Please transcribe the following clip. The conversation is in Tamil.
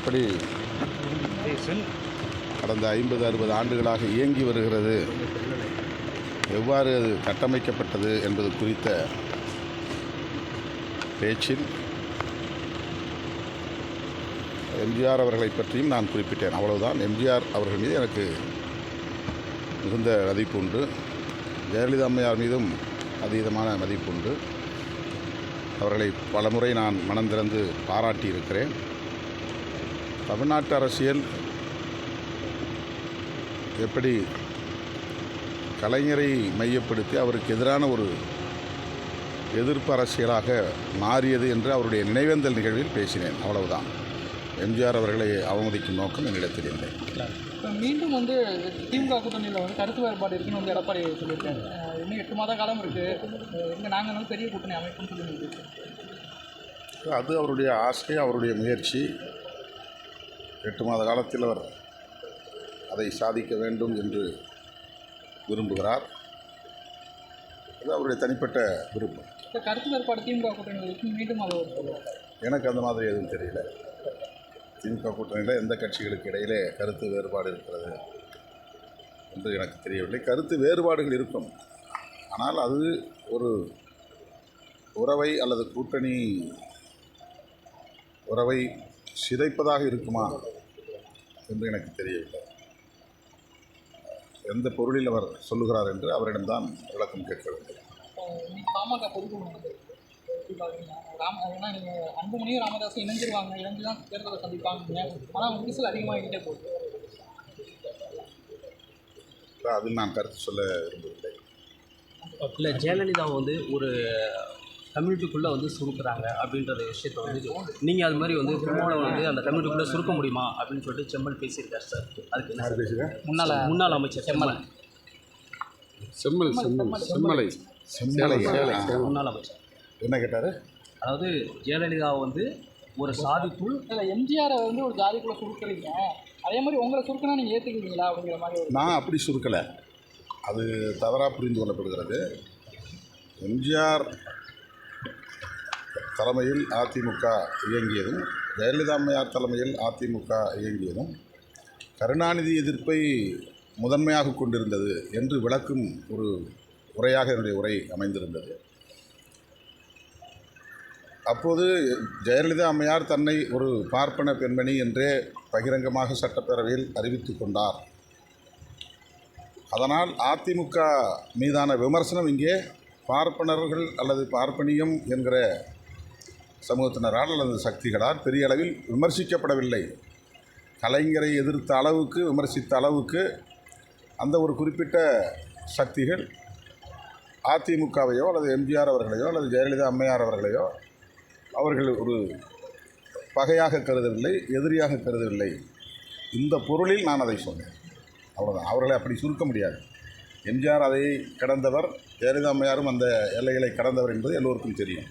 எப்படி கடந்த ஐம்பது அறுபது ஆண்டுகளாக இயங்கி வருகிறது. எவ்வாறு அது கட்டமைக்கப்பட்டது என்பது குறித்த பேச்சில் எம்ஜிஆர் அவர்களை பற்றியும் நான் குறிப்பிட்டேன். அவ்வளவுதான். எம்ஜிஆர் அவர்கள் மீது எனக்கு மிகுந்த மதிப்பு உண்டு. ஜெயலலிதா அம்மையார் மீதும் அதீதமான மதிப்பு உண்டு. அவர்களை பலமுறை நான் மனம் திறந்து பாராட்டியிருக்கிறேன். தமிழ்நாட்டு அரசியல் எப்படி கலைஞரை மையப்படுத்தி அவருக்கு எதிரான ஒரு எதிர்ப்பு அரசியலாக மாறியது என்று அவருடைய நினைவேந்தல் நிகழ்வில் பேசினேன். அவ்வளவுதான். எம்ஜிஆர் அவர்களை அவமதிக்கும் நோக்கம் என்னிடத்தில் இல்லை. மீண்டும் வந்து திமுக கூட்டணியில் வந்து கருத்து வேறுபாடு இருக்குன்னு வந்து எடப்பாடி சொல்லியிருக்காரு. இன்னும் எட்டு மாத காலம் இருக்குது இங்கே நாங்கள் வந்து பெரிய கூட்டணி அமைப்புன்னு சொல்லி அது அவருடைய ஆசை அவருடைய முயற்சி. எட்டு மாத காலத்தில் அவர் அதை சாதிக்க வேண்டும் என்று விரும்புகிறார். அது அவருடைய தனிப்பட்ட விருப்பம். கருத்து வேறுபாடு திமுக மீண்டும் அதை எனக்கு அந்த மாதிரி எதுவும் தெரியல. திமுக கூட்டணியில் எந்த கட்சிகளுக்கு இடையிலே கருத்து வேறுபாடு இருக்கிறது என்று எனக்கு தெரியவில்லை. கருத்து வேறுபாடுகள் இருக்கும். ஆனால் அது ஒரு உறவை அல்லது கூட்டணி உறவை சிதைப்பதாக இருக்குமா என்று எனக்கு தெரியவில்லை. எந்த பொருளில் அவர் சொல்லுகிறார் என்று அவரிடம்தான் விளக்கம் கேட்க வேண்டும். பாமக பொதுக்குழு அன்புமணியும் ராமதாஸும் இணைஞ்சிருவாங்க இணைஞ்சு தான் தேர்தலை சந்திப்பாங்க. ஆனால் விரிசல் அதிகமாகிட்டே போகுது. அதில் நான் கருத்து சொல்ல விரும்பவில்லை. இல்லை ஜெயலலிதா வந்து ஒரு கம்யூனிட்டிக்குள்ளே வந்து சுருக்குறாங்க அப்படின்ற விஷயத்த வந்து நீங்கள் அது மாதிரி வந்து திருமாவளவன் வந்து அந்த கம்யூனிட்டிக்குள்ளே சுருக்க முடியுமா அப்படின்னு சொல்லிட்டு செம்மல் பேசியிருக்காரு சார். அதுக்கு என்ன பேசுகிறேன் முன்னாள் முன்னாள் அமைச்சர் செம்மல். செம்மல். செம்மல் செம்மலை செம்மலை முன்னாள் அமைச்சர். என்ன கேட்டார்? அதாவது ஜெயலலிதா வந்து ஒரு சாதிக்குள் இல்லை எம்ஜிஆரை வந்து ஒரு ஜாதிக்குள்ளே சுருக்குறீங்க அதே மாதிரி உங்களை சுருக்கினா நீங்கள் ஏற்றுக்குவீங்களா அப்படிங்கிற மாதிரி நான் அப்படி சுருக்கலை. அது தவறாக புரிந்து கொள்ளப்படுகிறது. எம்ஜிஆர் தலைமையில் அதிமுக இயங்கியதும் ஜெயலலிதா அம்மையார் தலைமையில் அதிமுக இயங்கியதும் கருணாநிதி எதிர்ப்பை முதன்மையாக கொண்டிருந்தது என்று விளக்கும் ஒரு உரையாக என்னுடைய உரை அமைந்திருந்தது. அப்போது ஜெயலலிதா அம்மையார் தன்னை ஒரு பார்ப்பன பெண்மணி என்றே பகிரங்கமாக சட்டப்பேரவையில் அறிவித்து கொண்டார். அதனால் அதிமுக மீதான விமர்சனம் இங்கே பார்ப்பனர்கள் அல்லது பார்ப்பனியம் என்கிற சமூகத்தினரால் அல்லது சக்திகளால் பெரிய அளவில் விமர்சிக்கப்படவில்லை. கலைஞரை எதிர்த்த அளவுக்கு விமர்சித்த அளவுக்கு அந்த ஒரு குறிப்பிட்ட சக்திகள் அதிமுகவையோ அல்லது எம்ஜிஆர் அவர்களையோ அல்லது ஜெயலலிதா அம்மையார் அவர்களையோ அவர்கள் ஒரு பகையாக கருதவில்லை எதிரியாக கருதவில்லை. இந்த பொருளில் நான் அதை சொன்னேன். அவ்வளோதான் அவர்களை அப்படி சுருக்க முடியாது. எம்ஜிஆர் அதை கடந்தவர் ஜெயலலிதா அம்மையாரும் அந்த எல்லைகளை கடந்தவர் என்பது எல்லோருக்கும் தெரியும்.